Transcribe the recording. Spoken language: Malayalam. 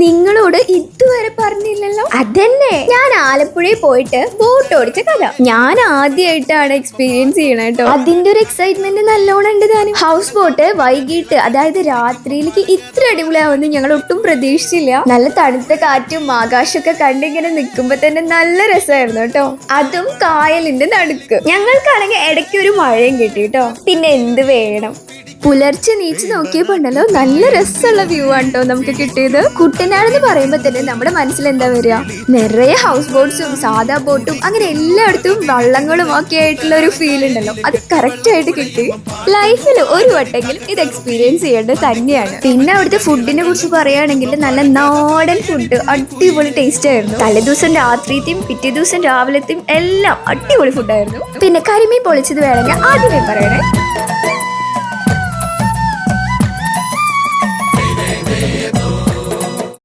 നിങ്ങളോട് ഇതുവരെ പറഞ്ഞില്ലല്ലോ? അതന്നെ. ഞാൻ ആലപ്പുഴയിൽ പോയിട്ട് ബോട്ട് ഓടിച്ച കഥ. ഞാൻ ആദ്യമായിട്ടാണ് എക്സ്പീരിയൻസ് ചെയ്യണേ കേട്ടോ അതിന്റെ ഒരു എക്സൈറ്റ്മെന്റ് നല്ലോണം ഉണ്ട് താനും ഹൗസ് ബോട്ട് വൈകിട്ട് അതായത് രാത്രിയിലേക്ക് ഇത്ര അടിപൊളിയാവുമെന്ന് ഞങ്ങൾ ഒട്ടും പ്രതീക്ഷിച്ചില്ല. നല്ല തണുത്ത കാറ്റും ആകാശമൊക്കെ കണ്ടിങ്ങനെ നിൽക്കുമ്പോ തന്നെ നല്ല രസമായിരുന്നു കേട്ടോ അതും കായലിന്റെ നടുക്ക്. ഞങ്ങൾക്കാണെങ്കിൽ ഇടയ്ക്ക് ഒരു മഴയും കിട്ടി കേട്ടോ പിന്നെ എന്ത് വേണം? പുലർച്ചെ നീച്ച് നോക്കിയപ്പോ ഉണ്ടല്ലോ നല്ല രസമുള്ള വ്യൂ ആണ് നമുക്ക് കിട്ടിയത്. കുട്ടനാട് എന്ന് പറയുമ്പോ തന്നെ നമ്മുടെ മനസ്സിൽ എന്താ വരിക? നിറയെ ഹൗസ് ബോട്ട്സും സാധാ ബോട്ടും അങ്ങനെ എല്ലായിടത്തും വള്ളങ്ങളും ഒക്കെ ആയിട്ടുള്ള ഒരു ഫീൽ ഉണ്ടല്ലോ. അത് കറക്റ്റ് ആയിട്ട് കിട്ടി. ലൈഫിൽ ഒരു വട്ടെങ്കിലും ഇത് എക്സ്പീരിയൻസ് ചെയ്യേണ്ടത് തന്നെയാണ്. പിന്നെ അവിടുത്തെ ഫുഡിനെ കുറിച്ച് പറയുകയാണെങ്കിൽ നല്ല നാടൻ ഫുഡ് അടിപൊളി ടേസ്റ്റ് ആയിരുന്നു. തലേദിവസം രാത്രിയത്തെയും പിറ്റേ ദിവസം രാവിലത്തെയും എല്ലാം അടിപൊളി ഫുഡായിരുന്നു പിന്നെ കരിമീൻ പൊളിച്ചത് വേണമെങ്കിൽ ആദ്യമേ പറയണേ.